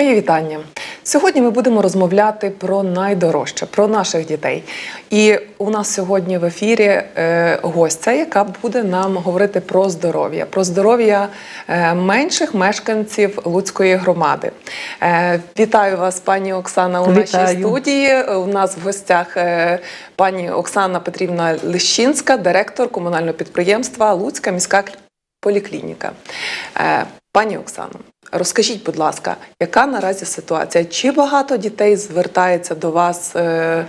Мої вітання. Сьогодні ми будемо розмовляти про найдорожче, про наших дітей. І у нас сьогодні в ефірі е, гостя, яка буде нам говорити про здоров'я, про здоров'я е, менших мешканців Луцької громади. Е, вітаю вас, пані Оксана, у нашій студії. У нас в гостях пані Оксана Петрівна Лищинська, директор комунального підприємства Луцька міська поліклініка. Пані Оксано, розкажіть, будь ласка, яка наразі ситуація? Чи багато дітей звертається до вас е,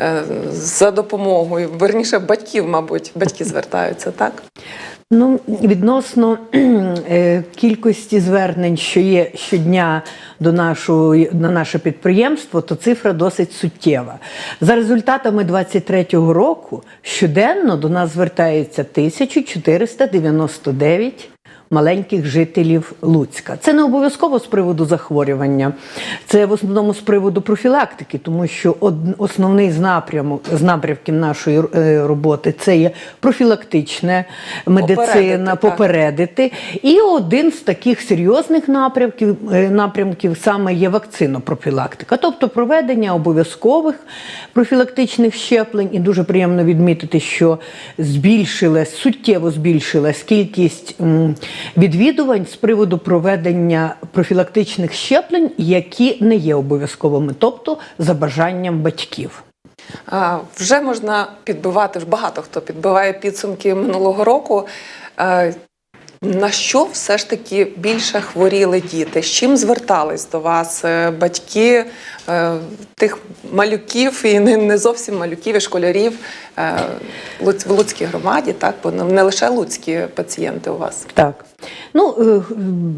е, за допомогою? Верніше, батьків, мабуть, батьки звертаються, так? Ну, відносно е, кількості звернень, що є щодня до нашого, на наше підприємство, то цифра досить суттєва. За результатами 23-го року щоденно до нас звертається 1499 маленьких жителів Луцька. Це не обов'язково з приводу захворювання, це в основному з приводу профілактики, тому що основний з напрямок з напрямків нашої е, роботи це є профілактична медицина, Попередити, попередити. І один з таких серйозних напрямків е, напрямків саме є вакцинопрофілактика, тобто проведення обов'язкових профілактичних щеплень. І дуже приємно відмітити, що збільшилась суттєво збільшилась кількість відвідувань з приводу проведення профілактичних щеплень, які не є обов'язковими, тобто за бажанням батьків. Вже можна підбивати, багато хто підбиває підсумки минулого року. На що все ж таки більше хворіли діти? З чим звертались до вас е, батьки е, тих малюків і не, не зовсім малюків і школярів е, в Луцькій громаді, так? Бо не лише луцькі пацієнти у вас. Так. Ну, е,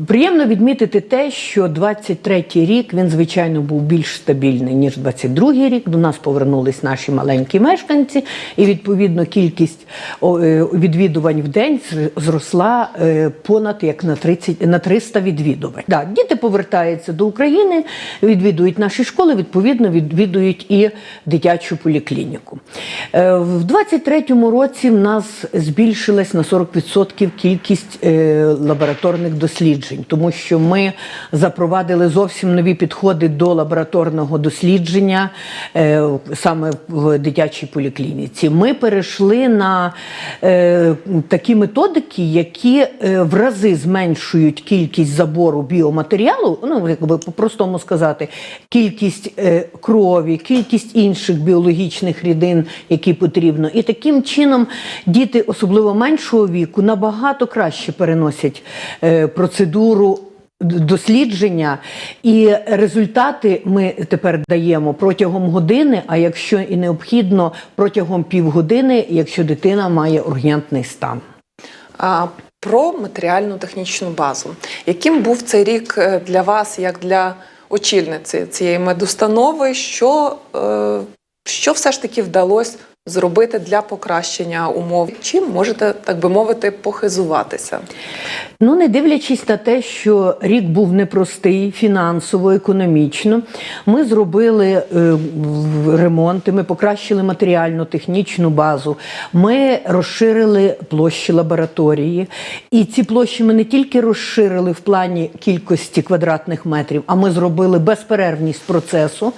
приємно відмітити те, що 23-й рік він, звичайно, був більш стабільний, ніж 22-й рік. До нас повернулись наші маленькі мешканці, і відповідно кількість е, відвідувань в день зр- зросла е, понад як на 30, на 300 відвідувань. Да, діти повертаються до України, відвідують наші школи, відповідно, відвідують і дитячу поліклініку. В 23-му році в нас збільшилась на 40% кількість лабораторних досліджень, тому що ми запровадили зовсім нові підходи до лабораторного дослідження е, саме в дитячій поліклініці. Ми перейшли на е, такі методики, які е, в рази зменшують кількість забору біоматеріалу, ну якби по-простому сказати, кількість крові, кількість інших біологічних рідин, які потрібно. І таким чином діти, особливо меншого віку, набагато краще переносять е, процедуру. Дослідження і результати ми тепер даємо протягом години, а якщо і необхідно, протягом півгодини, якщо дитина має ургентний стан. А, Про матеріальну технічну базу. Яким був цей рік е, для вас, як для очільниці цієї медустанови? Що, е, що все ж таки вдалося зробити для покращення умов? Чим можете, так би мовити, похизуватися? Ну, не дивлячись на те, що рік був непростий фінансово, економічно, ми зробили е, ремонти, ми покращили матеріально-технічну базу, ми розширили площі лабораторії. І ці площі ми не тільки розширили в плані кількості квадратних метрів, а ми зробили безперервність процесу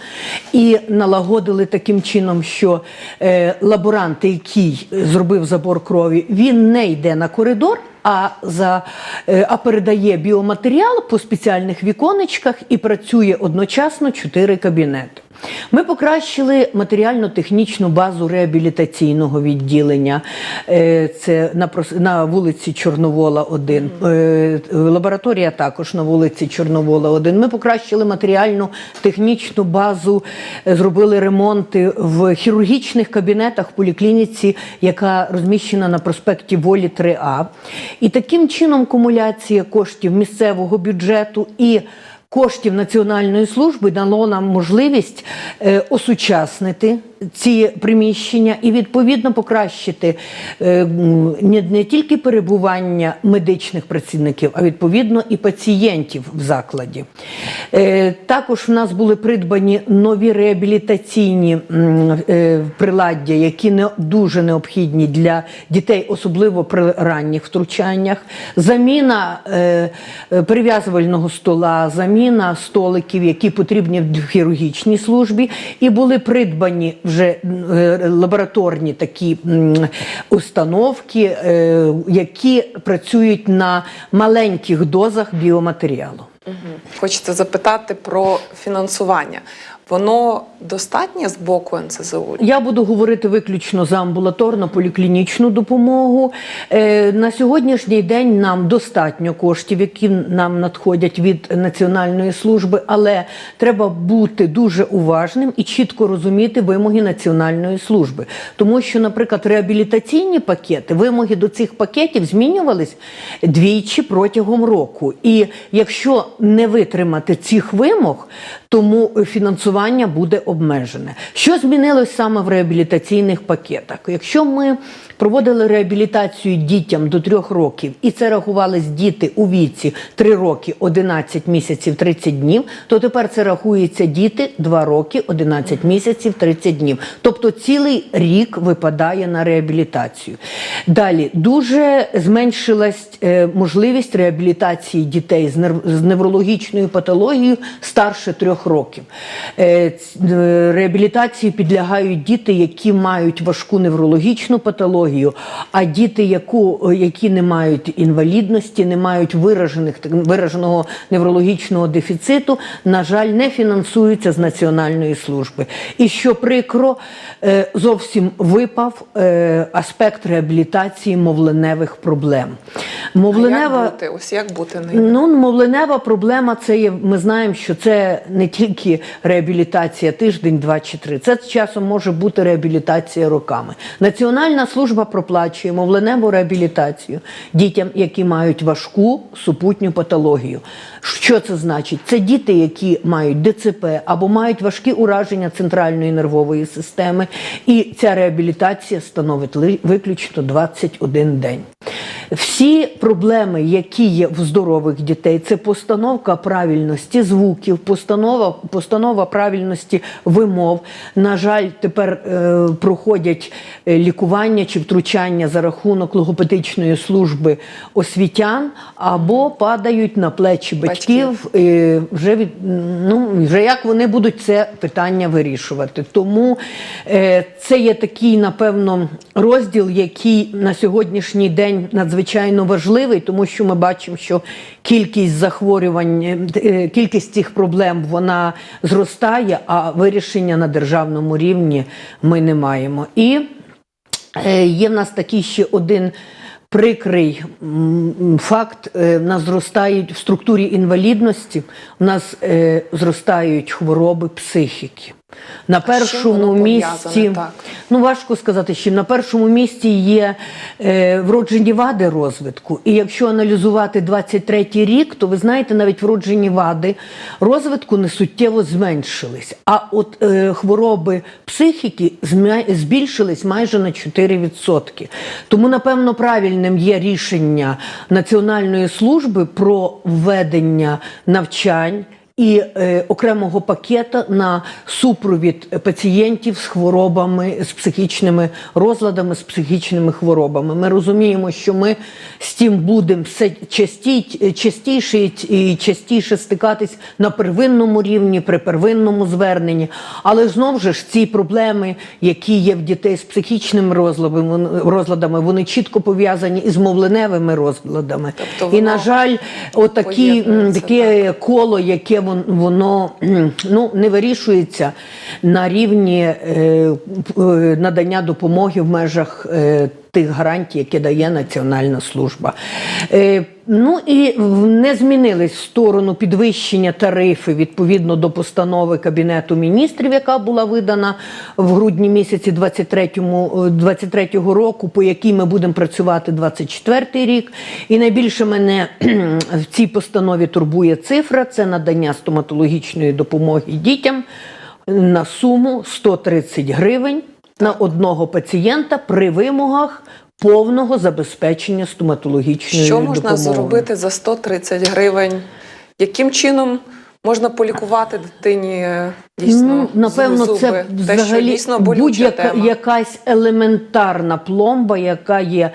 і налагодили таким чином, що е, лаборант, який зробив забор крові, він не йде на коридор а за е, а передає біоматеріал по спеціальних віконечках і працює одночасно чотири кабінети. Ми покращили матеріально-технічну базу реабілітаційного відділення. Е, Це на, на вулиці Чорновола 1. Е, Лабораторія також на вулиці Чорновола 1. Ми покращили матеріальну технічну базу, е, зробили ремонти в хірургічних кабінетах в поліклініці, яка розміщена на проспекті Волі 3А. І таким чином кумуляція коштів місцевого бюджету і коштів Національної служби дало нам можливість е, осучаснити ці приміщення і відповідно покращити е, не, тільки перебування медичних працівників, а відповідно і пацієнтів в закладі. Е, Також в нас були придбані нові реабілітаційні е, приладдя, які не дуже необхідні для дітей, особливо при ранніх втручаннях. Заміна перев'язувального стола, заміна столиків, які потрібні в хірургічній службі, і були придбані вже е, лабораторні такі установки, е, які працюють на маленьких дозах біоматеріалу. Хочеться запитати про фінансування. Воно достатнє з боку НСЗУ? Я буду говорити виключно за амбулаторно поліклінічну допомогу. Е, на сьогоднішній день нам достатньо коштів, які нам надходять від Національної служби, але треба бути дуже уважним і чітко розуміти вимоги Національної служби. Тому що, наприклад, реабілітаційні пакети, вимоги до цих пакетів змінювались двічі протягом року. І якщо не витримати цих вимог, тому фінансування буде обмежене. Що змінилось саме в реабілітаційних пакетах? Якщо ми проводили реабілітацію дітям до трьох років, і це рахувались діти у віці 3 роки, 11 місяців, 30 днів, то тепер це рахується діти 2 роки, 11 місяців, 30 днів. Тобто цілий рік випадає на реабілітацію. Далі дуже зменшилась е, можливість реабілітації дітей з, неврологічною патологією старше трьох років. Е, е, Реабілітації підлягають діти, які мають важку неврологічну патологію, а діти, яку, які не мають інвалідності, не мають виражених вираженого неврологічного дефіциту, на жаль, не фінансуються з національної служби. І що прикро, е, зовсім випав е, аспект реабілітації мовленевих проблем. А Мовленева як бути? Ось як бути? Ну, мовленева проблема це є. Ми знаємо, що це не тільки реабілітація тиждень, два чи три. Це часом може бути реабілітація роками. Національна служба проплачує мовленеву реабілітацію дітям, які мають важку супутню патологію. Що це значить? Це діти, які мають ДЦП або мають важкі ураження центральної нервової системи, і ця реабілітація становить виключно 21 день. Всі проблеми, які є в здорових дітей, це постановка правильності звуків, постанова, постанова правильності вимов. На жаль, тепер е, проходять е, лікування чи втручання за рахунок логопедичної служби освітян або падають на плечі батьків. е, вже від ну вже як вони будуть це питання вирішувати. Тому е, це є такий, напевно, розділ, який на сьогоднішній день надзвичайно важливий, тому що ми бачимо, що кількість захворювань, е, кількість цих проблем вона зростає, а вирішення на державному рівні ми не маємо. І Е, Є в нас такий ще один прикрий факт. Е, В нас зростають в структурі інвалідності, у нас е, зростають хвороби психіки. На першому місці, так? ну важко сказати, що на першому місці є е, вроджені вади розвитку. І якщо аналізувати 23-й рік, то ви знаєте, навіть вроджені вади розвитку не суттєво зменшились. А от е, хвороби психіки збільшились майже на 4%. Тому, напевно, правильним є рішення Національної служби про введення навчань і е, окремого пакета на супровід пацієнтів з хворобами, з психічними розладами, з психічними хворобами. Ми розуміємо, що ми з цим будемо все частій, частіше і частіше стикатись на первинному рівні, при первинному зверненні. Але знову ж ці проблеми, які є в дітей з психічними розладами, вони- розладами, вони чітко пов'язані із мовленевими розладами. Тобто і на жаль, отакі таке коло, яке воно ну, не вирішується на рівні е, е, надання допомоги в межах е, тих гарантій, які дає Національна служба. Ну і не змінились в сторону підвищення тарифів відповідно до постанови Кабінету міністрів, яка була видана в грудні місяці 23-му, е, 23-го року, по якій ми будемо працювати 24-й рік. І найбільше мене в цій постанові турбує цифра це надання стоматологічної допомоги дітям. на суму 130 гривень на одного пацієнта при вимогах повного забезпечення стоматологічною Що можна допомоги. зробити за 130 гривень? Яким чином можна полікувати дитині е, дійсно Ну, напевно, зуби? це взагалі будь-яка якась елементарна пломба, яка є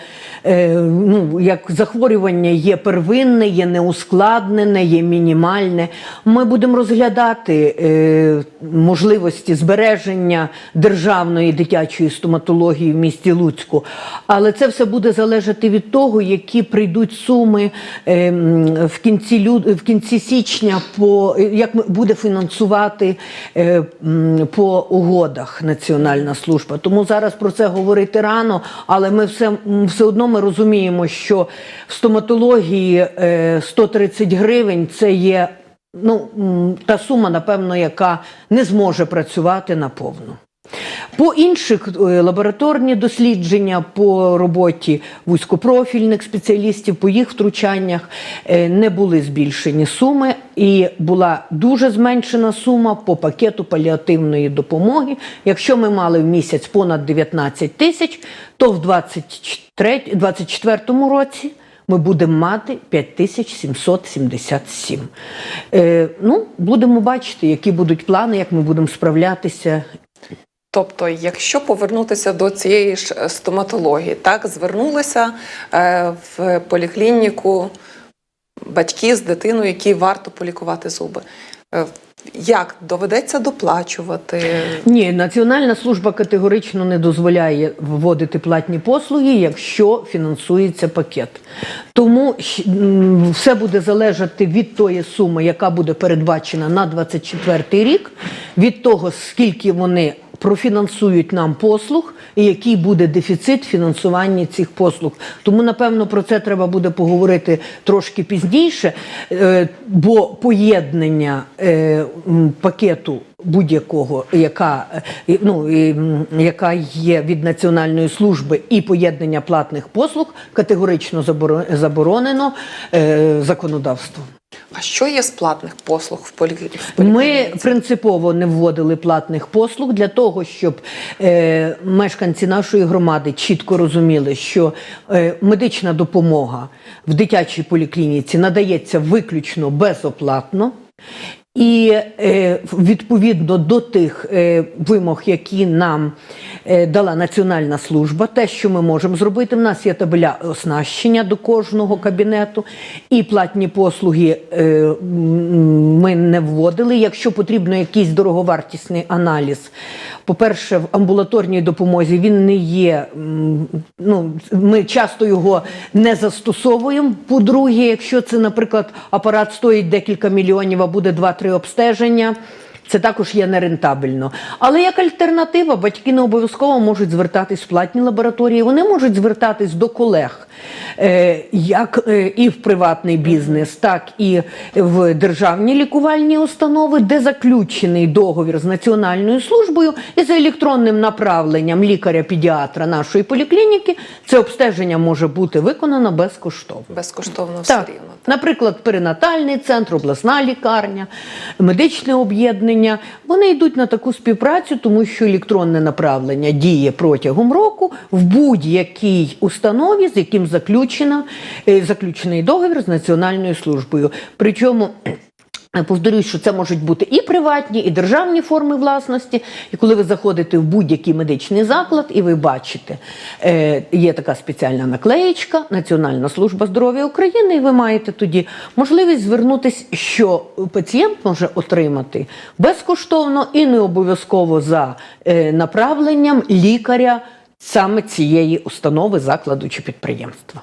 е, ну, як захворювання є первинне, є неускладнене, є мінімальне. Ми будемо розглядати е, можливості збереження державної дитячої стоматології в місті Луцьку, але це все буде залежати від того, які прийдуть суми е, в кінці лю- в кінці січня, по як буде фінансувати по угодах Національна служба. Тому зараз про це говорити рано, але ми все, все одно ми розуміємо, що в стоматології е, 130 гривень це є ну, та сума, напевно, яка не зможе працювати наповну. По інших е, лабораторні дослідження по роботі вузькопрофільних спеціалістів, по їх втручаннях е, не були збільшені суми, і була дуже зменшена сума по пакету паліативної допомоги. Якщо ми мали в місяць понад 19 тисяч, то в 2024 році ми будемо мати 5777. Е, ну, будемо бачити, які будуть плани, як ми будемо справлятися Тобто, якщо повернутися до цієї ж е, стоматології, так звернулися е, в поліклініку батьки з дитиною, якій варто полікувати зуби. Е, Як доведеться доплачувати? Ні, Національна служба категорично не дозволяє вводити платні послуги, якщо фінансується пакет. Тому все буде залежати від тої суми, яка буде передбачена на 24 рік, від того, скільки вони профінансують нам послуг і який буде дефіцит фінансування цих послуг. Тому, напевно, про це треба буде поговорити трошки пізніше, е, бо поєднання е, пакету будь-якого, яка, е, ну, яка є від Національної служби, і поєднання платних послуг категорично заборонено законодавством. А що є з платних послуг в поліклініці? Ми принципово не вводили платних послуг для того, щоб е, мешканці нашої громади чітко розуміли, що е, медична допомога в дитячій поліклініці надається виключно безоплатно. І е, відповідно до тих е, вимог, які нам е, дала Національна служба, те, що ми можемо зробити, в нас є табеля оснащення до кожного кабінету, і платні послуги ми не вводили. Якщо потрібно якийсь дороговартісний аналіз, по-перше, в амбулаторній допомозі він не є. Ну, ми часто його не застосовуємо. По-друге, якщо це, наприклад, апарат стоїть декілька мільйонів, а буде 2-3 обстеження. Це також є нерентабельно. Але як альтернатива, батьки не обов'язково можуть звертатись в платні лабораторії. Вони можуть звертатись до колег е, як е, і в приватний бізнес, так і в державні лікувальні установи, де заключений договір з Національною службою і за електронним направленням лікаря-педіатра нашої поліклініки це обстеження може бути виконано безкоштовно. безкоштовно все рівно. наприклад, перинатальний центр, обласна лікарня, медичне об'єднання. Вони йдуть на таку співпрацю, тому що електронне направлення діє протягом року в будь-якій установі, з яким заключена, е, заключений договір з Національною службою. Причому. Е, Повторюю, що це можуть бути і приватні, і державні форми власності. І коли ви заходите в будь-який медичний заклад, і ви бачите, е, є така спеціальна наклеєчка Національна служба здоров'я України, і ви маєте тоді можливість звернутися, що пацієнт може отримати безкоштовно і не обов'язково за е, направленням лікаря саме цієї установи, закладу чи підприємства.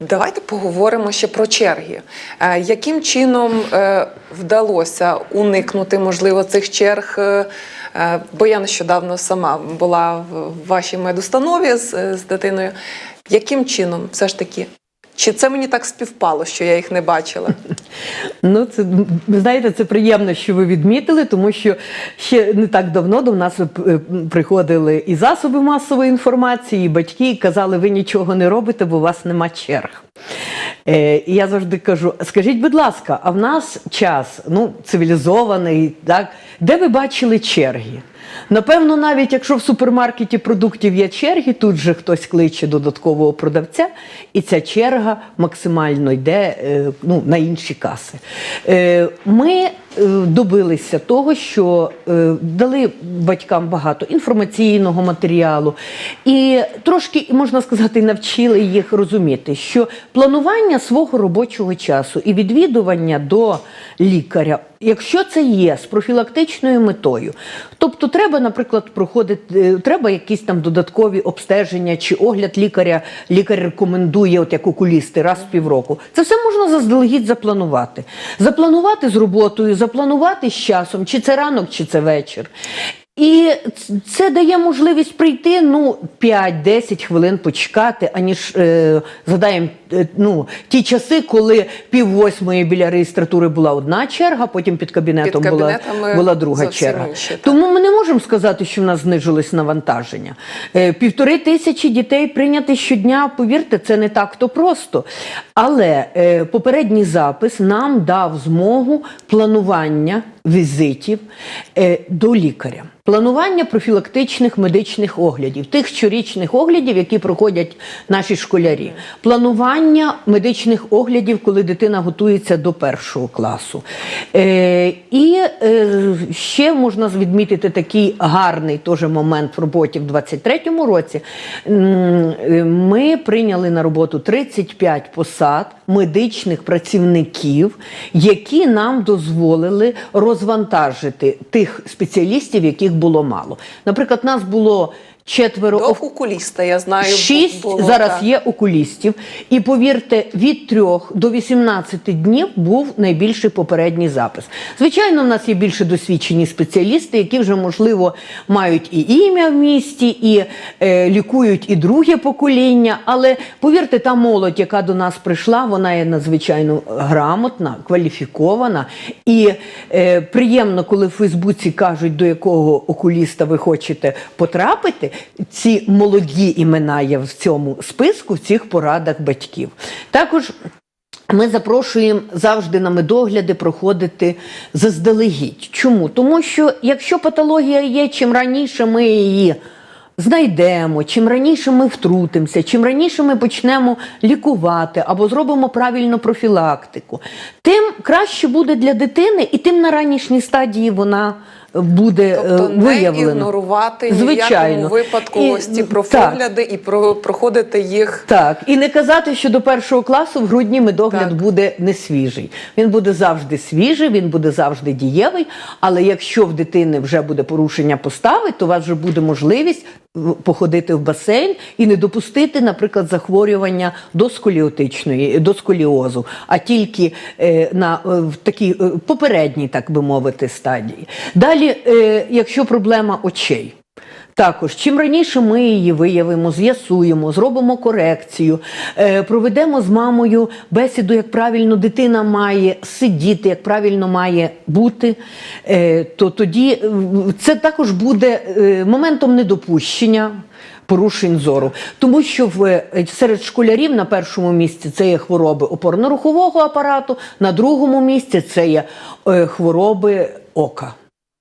Давайте поговоримо ще про черги. Е, Яким чином е, вдалося уникнути, можливо, цих черг? Е, Бо я нещодавно сама була в вашій медустанові з, з дитиною. Яким чином все ж таки? Чи це мені так співпало, що я їх не бачила? Ну, це знаєте, це приємно, що ви відмітили, тому що ще не так давно до нас е, приходили і засоби масової інформації, і батьки і казали, ви нічого не робите, бо у вас нема черг. Е, і я завжди кажу: скажіть, будь ласка, а в нас час ну, цивілізований, так? де ви бачили черги? Напевно, навіть якщо в супермаркеті продуктів є черги, тут же хтось кличе додаткового продавця, і ця черга максимально йде е, ну, на інші каси. Е, Ми добилися того, що е, дали батькам багато інформаційного матеріалу, і трошки, можна сказати, навчили їх розуміти, що планування свого робочого часу і відвідування до лікаря, якщо це є з профілактичною метою, тобто треба, наприклад, проходити, е, треба якісь там додаткові обстеження чи огляд лікаря, лікар рекомендує, от як окулісти, раз в півроку. Це все можна заздалегідь запланувати. Запланувати з роботою, запланувати з часом, чи це ранок, чи це вечір. І це дає можливість прийти ну 5-10 хвилин почекати, аніж е, згадаємо е, ну, ті часи, коли пів восьмої біля реєстратури була одна черга, потім під кабінетом Під була, була друга черга. інші. Тому ми не можемо сказати, що в нас знижилось навантаження. Е, Півтори тисячі дітей прийняти щодня, повірте, це не так то просто. Але е, попередній запис нам дав змогу планування візитів е, до лікаря. Планування профілактичних медичних оглядів, тих щорічних оглядів, які проходять наші школярі, планування медичних оглядів, коли дитина готується до першого класу. Е, і е, ще можна відмітити такий гарний теж момент в роботі в 23-му році. Е, Ми прийняли на роботу 35 посад медичних працівників, які нам дозволили розвантажити тих спеціалістів, яких було мало. Наприклад, нас було четверо До окуліста, я знаю, Шість було, зараз так. є окулістів. І повірте, від 3 до 18 днів був найбільший попередній запис. Звичайно, в нас є більше досвідчені спеціалісти, які вже, можливо, мають і ім'я в місті, і е, лікують і друге покоління. Але повірте, та молодь, яка до нас прийшла, вона є надзвичайно грамотна, кваліфікована. І е, приємно, коли в Фейсбуці кажуть, до якого окуліста ви хочете потрапити. Ці молоді імена є в цьому списку, в цих порадах батьків. Також ми запрошуємо завжди на медогляди проходити заздалегідь. Чому? Тому що якщо патологія є, чим раніше ми її знайдемо, чим раніше ми втрутимося, чим раніше ми почнемо лікувати або зробимо правильну профілактику, тим краще буде для дитини, і тим на ранішній стадії вона буде Тобто е, не ігнорувати Звичайно. випадку І- ось ці так. і про, проходити їх. Так, і не казати, що до першого класу в грудні медогляд Так. буде не свіжий. Він буде завжди свіжий, він буде завжди дієвий. Але якщо в дитини вже буде порушення постави, то у вас вже буде можливість походити в басейн і не допустити, наприклад, захворювання до сколіотичної, до сколіозу, а тільки е, на е, в такій е, попередній, так би мовити, стадії. Далі, е, якщо проблема очей. Також, чим раніше ми її виявимо, з'ясуємо, зробимо корекцію, е, проведемо з мамою бесіду, як правильно дитина має сидіти, як правильно має бути, е, то тоді е, це також буде моментом недопущення. Порушень зору, тому що в серед школярів на першому місці це є хвороби опорно-рухового апарату, на другому місці це є хвороби ока.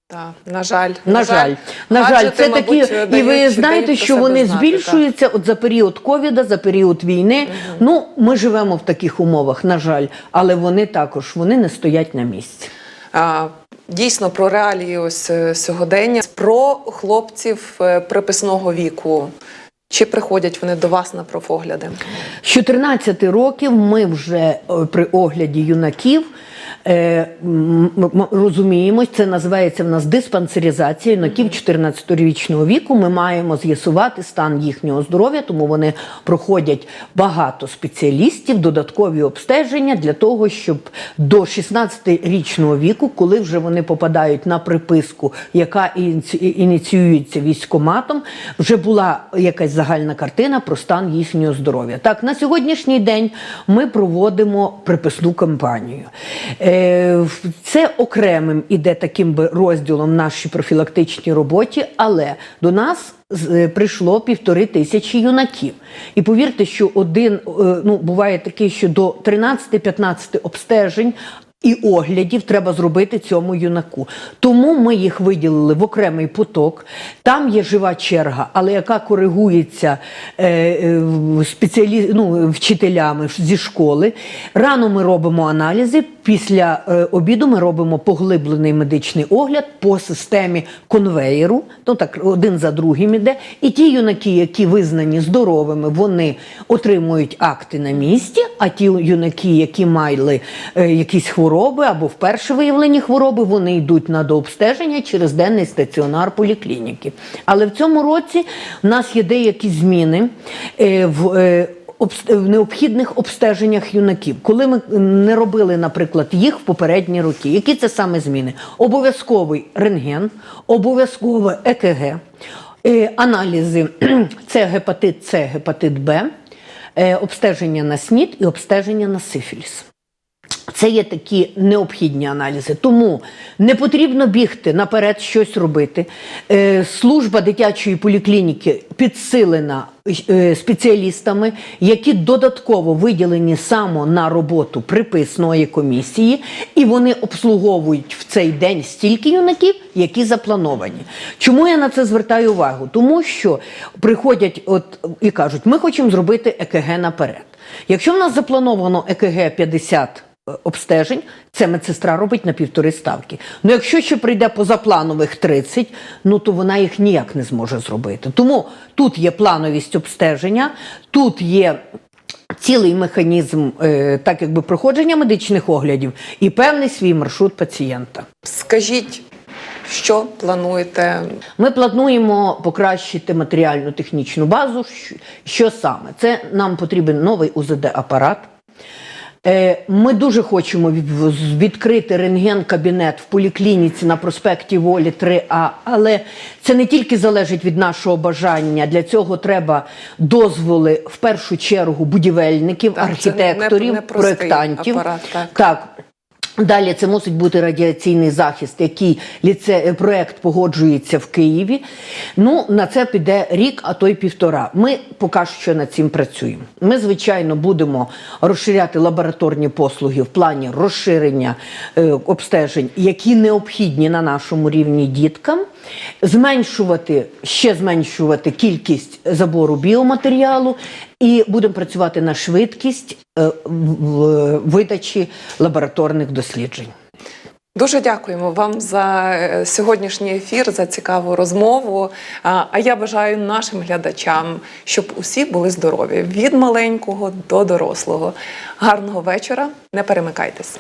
Так, на жаль, На жаль, на жаль, Гаджети, це такі, мабуть, і ви знаєте, що вони знати, збільшуються от за період ковіда, за період війни. Ну, ми живемо в таких умовах, на жаль, але вони також вони не стоять на місці. А, Дійсно, про реалії ось е, сьогодення, про хлопців е, приписного віку. Чи приходять вони до вас на профогляди? З 14 років ми вже е, при огляді юнаків е, м- м- розуміємо, це називається в нас диспансеризація юнаків 14-річного віку. Ми маємо з'ясувати стан їхнього здоров'я, тому вони проходять багато спеціалістів, додаткові обстеження для того, щоб до 16-річного віку, коли вже вони попадають на приписку, яка ініціюється військоматом, вже була якась загальна картина про стан їхнього здоров'я. Так, на сьогоднішній день ми проводимо приписну кампанію. Е, Це окремим іде таким би розділом нашій профілактичній роботі, але до нас е, прийшло півтори тисячі юнаків. І повірте, що один е, ну буває таке, що до 13-15 обстежень. І оглядів треба зробити цьому юнаку. Тому ми їх виділили в окремий поток. Там є жива черга, але яка коригується е, е, спеціалі... ну, вчителями зі школи. Рано ми робимо аналізи. Після е, обіду ми робимо поглиблений медичний огляд по системі конвеєру. Ну так один за другим іде. І ті юнаки, які визнані здоровими, вони отримують акти на місці. А ті юнаки, які мали е, якісь хвороби або вперше виявлені хвороби, вони йдуть на дообстеження через денний стаціонар поліклініки. Але в цьому році в нас є деякі зміни е, в. е, в необхідних обстеженнях юнаків, коли ми не робили, наприклад, їх в попередні роки. Які це саме зміни? Обов'язковий рентген, обов'язкове ЕКГ, е, аналізи це гепатит С, гепатит Б, обстеження на СНІД і обстеження на сифіліс. Це є такі необхідні аналізи. Тому не потрібно бігти наперед щось робити. Е, служба дитячої поліклініки підсилена е, спеціалістами, які додатково виділені саме на роботу приписної комісії, і вони обслуговують в цей день стільки юнаків, які заплановані. Чому я на це звертаю увагу? Тому що приходять от і кажуть, ми хочемо зробити ЕКГ наперед. Якщо в нас заплановано ЕКГ 50 е, обстежень, це медсестра робить на півтори ставки. Ну якщо ще прийде позапланових 30, ну то вона їх ніяк не зможе зробити. Тому тут є плановість обстеження, тут є. Цілий механізм, е, так якби проходження медичних оглядів і певний свій маршрут пацієнта. Скажіть, що плануєте? Ми плануємо покращити матеріальну технічну базу. Що саме? Це нам потрібен новий УЗД-апарат. Е, Ми дуже хочемо від- відкрити рентген-кабінет в поліклініці на проспекті Волі 3А, але це не тільки залежить від нашого бажання. Для цього треба дозволи в першу чергу будівельників, Так, архітекторів, не- не проєктантів. апарат, так. Так. Далі це мусить бути радіаційний захист, який ліце... проект погоджується в Києві. Ну, на це піде рік, а то й півтора. Ми поки що над цим працюємо. Ми, звичайно, будемо розширяти лабораторні послуги в плані розширення е, обстежень, які необхідні на нашому рівні діткам, зменшувати, ще зменшувати кількість забору біоматеріалу, і будемо працювати на швидкість е, видачі лабораторних досліджень. Дуже дякуємо вам за е, сьогоднішній ефір, за цікаву розмову. А я бажаю нашим глядачам, щоб усі були здорові від маленького до дорослого. Гарного вечора, не перемикайтесь.